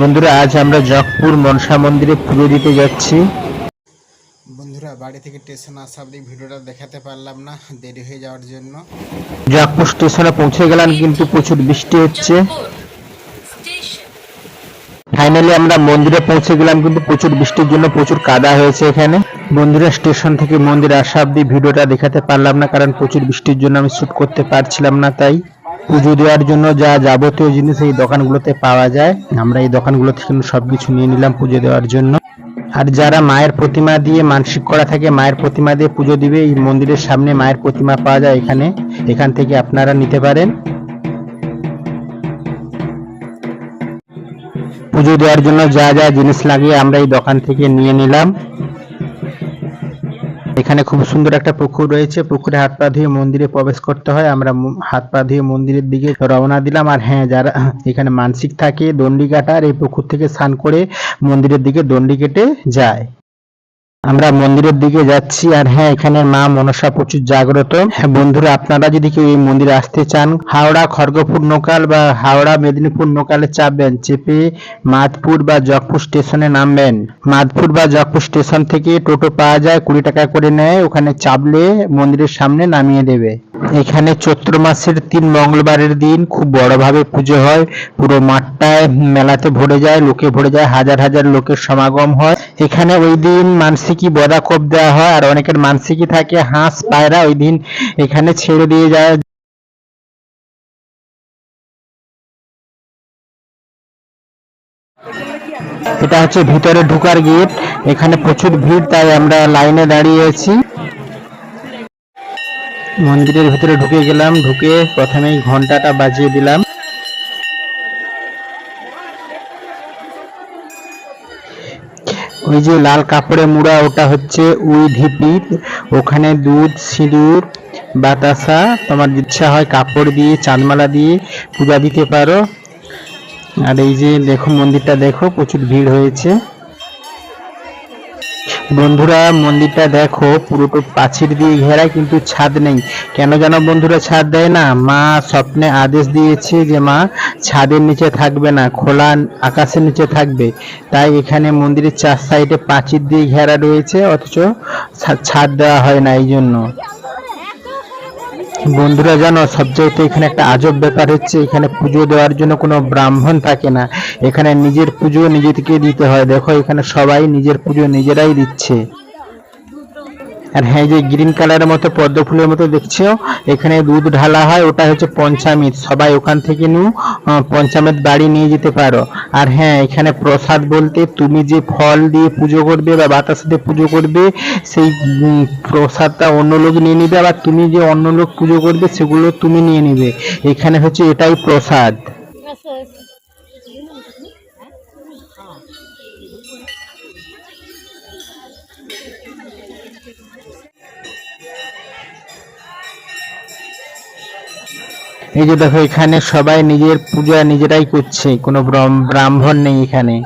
বন্ধুরা আজ আমরা জগপুর মনসা মন্দিরে পুজো দিতে যাচ্ছি। বন্ধুরা বাড়ি থেকে স্টেশন আসা অবধি ভিডিওটা দেখাতে পারলাম না দেরি হয়ে যাওয়ার জন্য। জগপুর স্টেশনে পৌঁছে গেলাম কিন্তু প্রচুর বৃষ্টি হচ্ছে। ফাইনালি আমরা মন্দিরে পৌঁছে গেলাম কিন্তু প্রচুর বৃষ্টির জন্য প্রচুর কাদা হয়েছে এখানে। বন্ধুরা স্টেশন থেকে মন্দিরে আসা অব্দি ভিডিওটা দেখাতে পারলাম না কারণ প্রচুর বৃষ্টির জন্য আমি শ্যুট করতে পারছিলাম না তাই। পুজো দেওয়ার জন্য যা যাবতীয় জিনিস এই দোকানগুলোতে পাওয়া যায়, আমরা এই দোকানগুলো থেকে সবকিছু নিয়ে নিলাম পুজো দেওয়ার জন্য। আর যারা মায়ের প্রতিমা দিয়ে মানসিক করা থাকে, মায়ের প্রতিমা দিয়ে পুজো দিবে, এই মন্দিরের সামনে মায়ের প্রতিমা পাওয়া যায় এখানে। এখান থেকে আপনারা নিতে পারেন। পুজো দেওয়ার জন্য যা যা জিনিস লাগে আমরা এই দোকান থেকে নিয়ে নিলাম। এখানে খুব সুন্দর একটা পুকুর রয়েছে। পুকুরে হাত পা ধুয়ে মন্দিরে প্রবেশ করতে হয়। আমরা হাত পা ধুয়ে মন্দিরের দিকে রওনা দিলাম। আর হ্যাঁ যারা এখানে মানসিক থাকে, দণ্ডি কাটার এই পুকুর থেকে স্নান করে মন্দিরের দিকে দণ্ডি কেটে যায়। আমরা মন্দিরের দিকে যাচ্ছি আর হ্যাঁ এখানে মা মনসা প্রচুর জাগ্রত। হ্যাঁ বন্ধুরা, আপনারা যদি কেউ এই মন্দিরে আসতে চান, হাওড়া খড়গপুর নোকাল বা হাওড়া মেদিনীপুর নোকালে চাপবেন চেপে মাধপুর বা জগপুর স্টেশনে নামবেন। মাধপুর বা জগপুর স্টেশন থেকে টোটো পাওয়া যায়, কুড়ি টাকা করে নেয়, ওখানে চাপলে মন্দিরের সামনে নামিয়ে দেবে। এখানে চৈত্র মাসের তিন মঙ্গলবারের দিন খুব বড়ভাবে পুজো হয়। পুরো মাঠটায় মেলাতে ভরে যায়, লোকে ভরে যায়, হাজার হাজার লোকের সমাগম হয়। এখানে ওই দিন মানসিকই বদা কোপ দেওয়া হয়, আর অনেকের মানসিকই থাকে, হাঁস, পায়রা, ওই দিন এখানে ছেড়ে দিয়ে যায়। এটা হচ্ছে ভিতরে ঢোকার গেট, এখানে প্রচুর ভিড়, তাই আমরা লাইনে দাঁড়িয়ে আছি। মন্দিরের ভিতরে ঢুকে গেলাম, ঢুকে প্রথমেই ঘন্টাটা বাজিয়ে দিলাম। ওই যে লাল কাপড়ে মুড়া, ওটা হচ্ছে উই ঢিপি। ওখানে দুধ, সিঁদুর, বাতাসা, তোমার ইচ্ছা হয় কাপড় দিয়ে, চাঁদমালা দিয়ে পূজা দিতে পারো। আর এই যে দেখো, মন্দিরটা দেখো, প্রচুর ভিড় হয়েছে। বন্ধুরা, মন্দিরটা দেখো পুরোটা প্রাচীর দিয়ে ঘেরা, কিন্তু ছাদ নেই। কেন যেন বন্ধুরা ছাদ দেয় না? মা স্বপ্নে আদেশ দিয়েছে যে মা ছাদের নিচে থাকবে না, খোলা আকাশের নিচে থাকবে। তাই এখানে মন্দিরের চার সাইডে প্রাচীর দিয়ে ঘেরা রয়েছে, অথচ ছাদ দেওয়া হয় না এই জন্য বন্ধুরা, জানো, সবচাইতে এখানে একটা আজব ব্যাপার হচ্ছে, এখানে পুজো দেওয়ার জন্য কোনো ব্রাহ্মণ থাকে না। এখানে নিজের পুজো নিজেকে দিতে হয়। দেখো, এখানে সবাই নিজের পুজো নিজেরাই দিচ্ছে। আর হ্যাঁ যে গ্রিন কালারের মতো, পদ্ম ফুলের মতো দেখছ এখানে দুধ ঢালা হয়, ওটা হচ্ছে পঞ্চামৃত। সবাই ওখান থেকে নিউ পঞ্চামৃত বাড়ি নিয়ে যেতে পারো। আর হ্যাঁ এখানে প্রসাদ বলতে তুমি যে ফল দিয়ে পুজো করবে বা বাতাস দিয়ে পুজো করবে, সেই প্রসাদটা অন্য লোক নিয়ে নিবে, আবার তুমি যে অন্য লোক পুজো করবে, সেগুলো তুমি নিয়ে নিবে। এখানে হচ্ছে এটাই প্রসাদ। এই যে দেখো, এখানে সবাই নিজের পূজা নিজেরাই করছে, কোনো ব্রহ্ম- ব্রাহ্মণ নেই এখানে।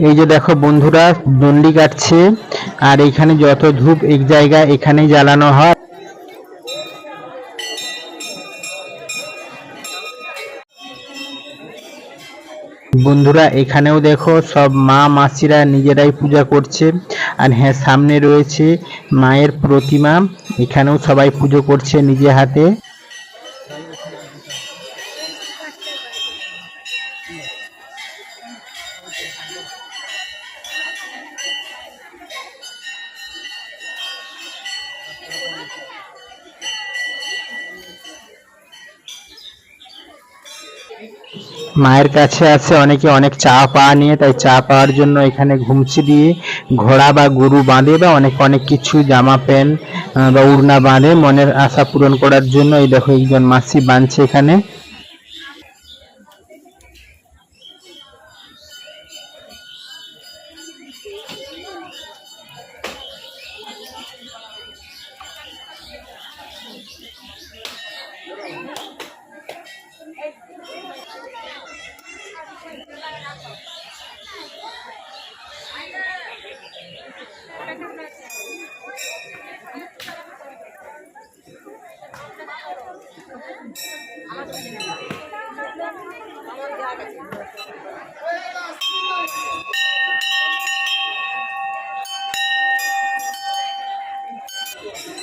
এই যে দেখো বন্ধুরা, দণ্ডি কাটছে, আর এখানে যত ধূপ এক জায়গায় এখানেই জ্বালানো হয়। বন্ধুরা, এখানেও দেখো সব মা মাসিরা নিজেরাই পূজা করছে। আর হ্যাঁ সামনে রয়েছে মায়ের প্রতিমা। এখানেও সবাই পুজো করছে নিজে হাতে। মায়ের কাছে আছে অনেকে অনেক চা পাওয়া নিয়ে, তাই চা পাওয়ার জন্য এখানে ঘুমছি দিয়ে ঘোড়া বা গরু বাঁধে বা অনেক অনেক কিছু, জামা, প্যান্ট বা উড়না বাঁধে। মনের আশা পূরণ করার জন্য এই দেখো একজন মাসি বাঁধছে এখানে।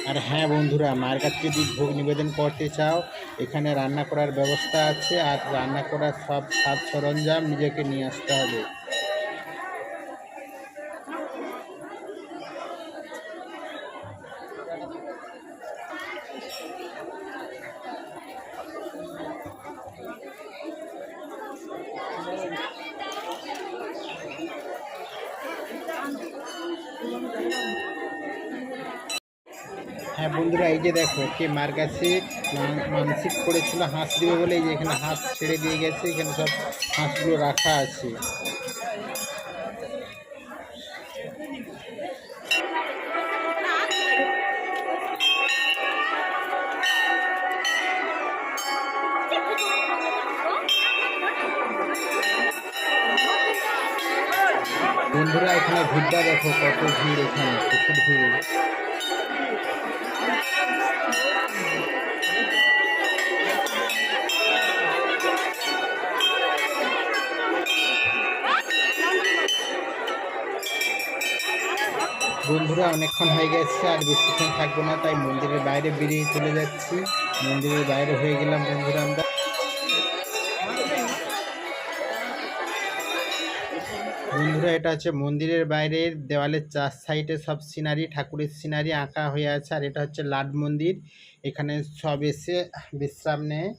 আর হ্যাঁ বন্ধুরা, মায়ের কাছে যদি ভোগ নিবেদন করতে চাও, এখানে রান্না করার ব্যবস্থা আছে। আর রান্না করার সব সাজ সরঞ্জাম নিজেকে নিয়ে আসতে হবে। হ্যাঁ বন্ধুরা, এই যে দেখো, কে মার কাছে মান- মানসিক করেছিল, হাঁস দিবে বলে, এই যে এখানে হাঁস ছেড়ে দিয়ে গেছে, এখানে সব হাঁসগুলো রাখা আছে। বন্ধুরা, এখানে ভিড়টা দেখো, কত ভিড় এখানে, প্রচুর ভিড়। বন্ধুরা, অনেকক্ষণ হয়ে গেছে, আর বেশিক্ষণ থাকব না, তাই মন্দিরের বাইরে বেরিয়ে চলে যাচ্ছি। মন্দিরের বাইরে হয়ে গেলাম বন্ধুরা আমরা। বন্ধুরা, এটা হচ্ছে মন্দিরের বাইরের দেওয়ালের চার সাইডে সব সিনারি, ঠাকুরের সিনারি আঁকা হয়ে আছে, আর এটা হচ্ছে লাড মন্দির। এখানে সব এসে বিশ্রাম নেয়।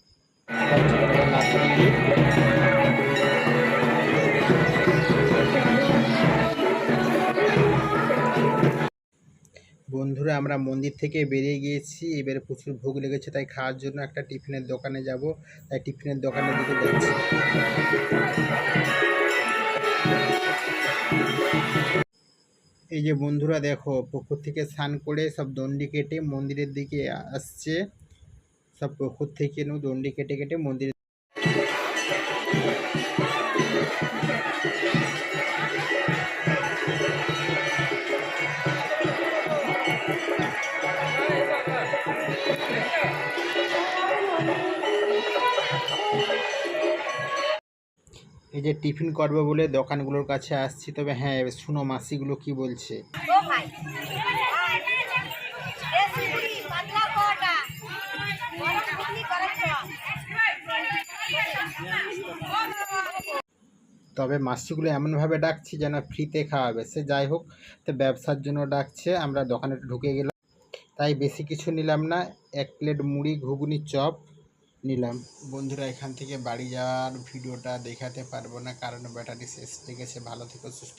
বন্ধুরা আমরা মন্দির থেকে বেরিয়ে গিয়েছি। এবারে প্রচুর ভোগ লেগেছে, তাই খাওয়ার জন্য একটা টিফিনের দোকানে যাব। তাই টিফিনের দোকানের দিকে যাচ্ছি। এই যে বন্ধুরা দেখো পুকুর থেকে স্নান করে সব দণ্ডি কেটে মন্দিরের দিকে আসছে। সব পুকুর থেকে দণ্ডি কেটে কেটে মন্দিরে যে টিফিন করবে বলে দোকানগুলোর কাছে আসছি তবে হ্যাঁ শুনো মাসিগুলো কি বলছে? তবে মাসিগুলো এমনভাবে ডাকছি যেন ফ্রিতে খাওয়াবে। সে যাই হোক তো ব্যবসার জন্য ডাকছে আমরা দোকানে ঢুকে গেলাম। তাই বেশি কিছু নিলাম না এক প্লেট মুড়ি ঘুগনি চপ নিলাম। বন্ধুরা, এখান থেকে বাড়ি যাওয়ার ভিডিওটা দেখাতে পারব না, কারণ ব্যাটারি শেষ হয়ে গেছে। ভালো থেকে, সুস্থ